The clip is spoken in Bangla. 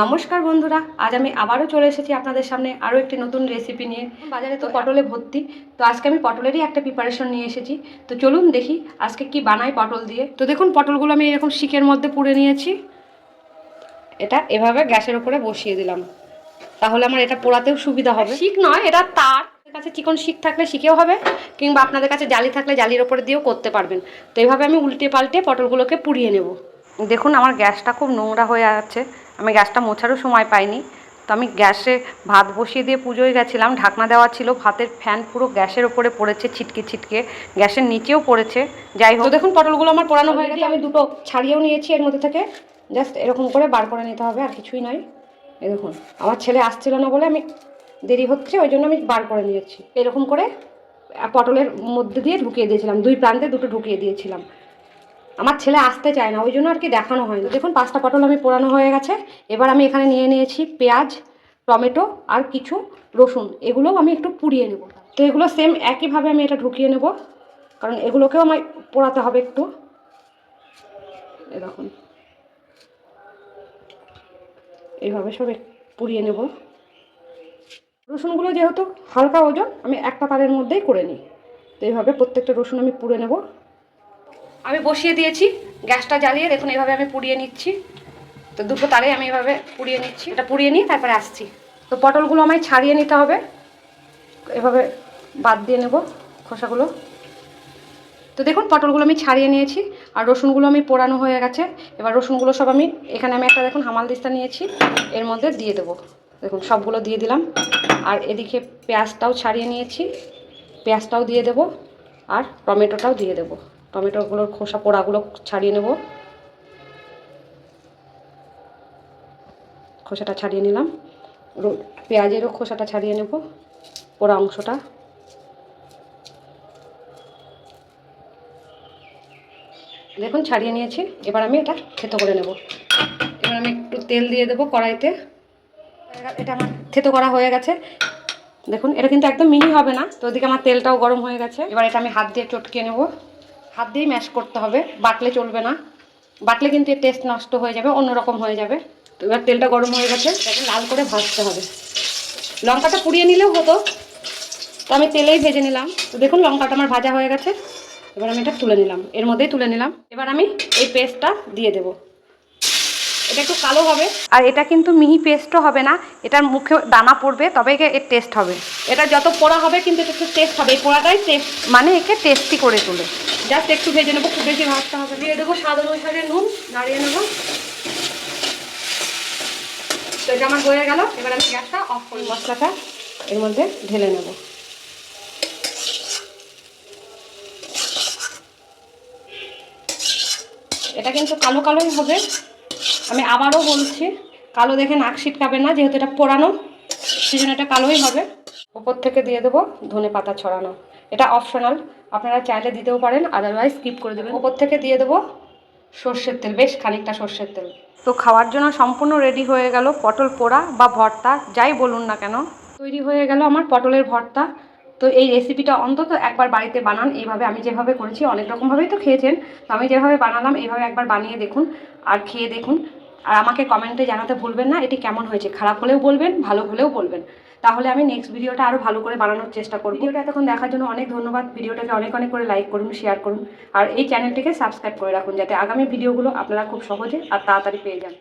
নমস্কার বন্ধুরা আজ আমি আবারও চলে এসেছি আপনাদের সামনে আরও একটি নতুন রেসিপি নিয়ে। বাজারে তো পটলে ভর্তি। তো আজকে আমি পটলেরই একটা প্রিপারেশন নিয়ে এসেছি। তো চলুন দেখি আজকে কি বানাই পটল দিয়ে। তো দেখুন পটলগুলো আমি এরকম শিকের মধ্যে পুড়ে নিয়েছি। এটা এভাবে গ্যাসের উপরে বসিয়ে দিলাম। তাহলে আমার এটা পোড়াতেও সুবিধা হবে। শিক নয় এটা তার। কাছে চিকন শিক থাকলে শিখেও হবে কিংবা আপনাদের কাছে জালি থাকলে জালির ওপরে দিয়েও করতে পারবেন। তো এইভাবে আমি উল্টে পাল্টে পটলগুলোকে পুড়িয়ে নেব। দেখুন আমার গ্যাসটা খুব নোংরা হয়ে আছে। আমি গ্যাসটা মোছারও সময় পাইনি। তো আমি গ্যাসে ভাত বসিয়ে দিয়ে পুজোয় গেছিলাম। ঢাকনা দেওয়া ছিল ভাতের ফ্যান পুরো গ্যাসের ওপরে পড়েছে ছিটকে ছিটকে। গ্যাসের নিচেও পড়েছে। যাই হোক। দেখুন পটলগুলো আমার পোড়ানো হয়ে গেছে। আমি দুটো ছাড়িয়েও নিয়েছি এর মধ্যে থেকে জাস্ট এরকম করে বার করে নিতে হবে আর কিছুই নয়। এই দেখুন আমার ছেলে আসছিল না বলে আমি দেরি হচ্ছে ওই জন্য আমি বার করে নিয়েছি। এরকম করে পটলের মধ্যে দিয়ে ঢুকিয়ে দিয়েছিলাম। দুই প্রান্তে দুটো ঢুকিয়ে দিয়েছিলাম। আমার ছেলে আসতে চায় না, ওই জন্য আর কি দেখানো হয়নি। দেখুন, পাঁচটা পটল আমি পোড়ানো হয়ে গেছে। এবার আমি এখানে নিয়ে নিয়েছি পেঁয়াজ, টমেটো আর কিছু রসুন। এগুলোও আমি একটু পুড়িয়ে নেব। তো এগুলো সেম একইভাবে আমি এটা ঢুকিয়ে নেব, কারণ এগুলোকেও আমার পোড়াতে হবে একটু। এরকম এইভাবে সব পুড়িয়ে নেব। রসুনগুলো যেহেতু হালকা ওজন, আমি একটা তারের মধ্যেই করে নিই। তো এইভাবে প্রত্যেকটা রসুন আমি পুড়ে নেব। আমি বসিয়ে দিয়েছি, গ্যাসটা জ্বালিয়ে দেখুন এভাবে আমি পুড়িয়ে নিচ্ছি। তো দুটো তারে আমি এভাবে পুড়িয়ে নিচ্ছি, এটা পুড়িয়ে নিয়ে তারপরে আসছি। তো পটলগুলো আমায় ছাড়িয়ে নিতে হবে। এভাবে বাদ দিয়ে নেব খোসাগুলো। তো দেখুন, পটলগুলো আমি ছাড়িয়ে নিয়েছি, আর রসুনগুলো আমি পোড়ানো হয়ে গেছে। এবার রসুনগুলো সব আমি এখানে আমি একটা দেখুন হামাল দিস্তা নিয়েছি, এর মধ্যে দিয়ে দেবো। দেখুন, সবগুলো দিয়ে দিলাম। আর এদিকে পেঁয়াজটাও ছাড়িয়ে নিয়েছি, পেঁয়াজটাও দিয়ে দেবো, আর টমেটোটাও দিয়ে দেবো। টমেটোগুলোর খোসা পোড়াগুলো ছাড়িয়ে নেব। খোসাটা ছাড়িয়ে নিলাম। পেঁয়াজেরও খোসাটা ছাড়িয়ে নেব, পোড়া অংশটা। দেখুন, ছাড়িয়ে নিয়েছি। এবার আমি এটা থেতো করে নেব। এবার আমি একটু তেল দিয়ে দেবো কড়াইতে। এটা আমার থেতো করা হয়ে গেছে। দেখুন, এটা কিন্তু একদম মিহি হবে না। তো ওদিকে আমার তেলটাও গরম হয়ে গেছে। এবার এটা আমি হাত দিয়ে চটকে নেব। হাত দিয়েই ম্যাশ করতে হবে। বাটলে চলবে না। বাটলে কিন্তু এর টেস্ট নষ্ট হয়ে যাবে, অন্যরকম হয়ে যাবে। তো এবার তেলটা গরম হয়ে গেছে এটাকে লাল করে ভাজতে হবে। লঙ্কাটা পুড়িয়ে নিলেও হতো। তো আমি তেলেই ভেজে নিলাম। তো দেখুন, লঙ্কাটা আমার ভাজা হয়ে গেছে। এবার আমি এটা তুলে নিলাম। এর মধ্যেই তুলে নিলাম। এবার আমি এই পেস্টটা দিয়ে দেব। এটা একটু কালো হবে। আর এটা কিন্তু মিহি পেস্টও হবে না। এটার মুখে দানা পড়বে তবে এর টেস্ট হবে। এটা যত পোড়া হবে, কিন্তু এটা একটু টেস্ট হবে। এই পোড়াটাই টেস্ট মানে একে টেস্টি করে তোলে। জাস্ট একটু ভেজে নেব খুব বেশি ভাজতে হবে দিয়ে দেবো স্বাদ অনুসারে নুন নাড়িয়ে নেব। তো এটা আমার হয়ে গেল এবার আমি গ্যাসটা অফ করি মশলাটা এর মধ্যে ঢেলে নেব। এটা কিন্তু কালো কালোই হবে। আমি আবারও বলছি কালো দেখে নাক ছিটকাবে না যেহেতু এটা পোড়ানো সেই জন্য এটা কালোই হবে। ওপর থেকে দিয়ে দেবো ধনে পাতা ছড়ানো। এটা অপশনাল আপনারা চাইলে দিতেও পারেন আদারওয়াইজ স্কিপ করে দেবেন। ওপর থেকে দিয়ে দেবো সর্ষের তেল, বেশ খানিকটা সর্ষের তেল। তো খাওয়ার জন্য সম্পূর্ণ রেডি হয়ে গেল পটল পোড়া বা ভর্তা, যাই বলুন না কেন। তৈরি হয়ে গেল আমার পটলের ভর্তা। তো এই রেসিপিটা অন্তত একবার বাড়িতে বানান, এইভাবে আমি যেভাবে করেছি, অনেক রকমভাবেই তো খেয়েছেন, তো আমি যেভাবে বানালাম, এইভাবে একবার বানিয়ে দেখুন আর খেয়ে দেখুন। আর আমাকে কমেন্টে জানাতে ভুলবেন না, এটি কেমন হয়েছে, খারাপ হলেও বলবেন, ভালো হলেও বলবেন। তাহলে আমি নেক্সট ভিডিওটা আরও ভালো করে বানানোর চেষ্টা করব। ভিডিওটা এতক্ষণ দেখার জন্য অনেক ধন্যবাদ। ভিডিওটাকে অনেক অনেক করে লাইক করুন শেয়ার করুন। আর এই চ্যানেলটিকে সাবস্ক্রাইব করে রাখুন যাতে আগামী ভিডিওগুলো আপনারা খুব সহজে আর তাড়াতাড়ি পেয়ে যান।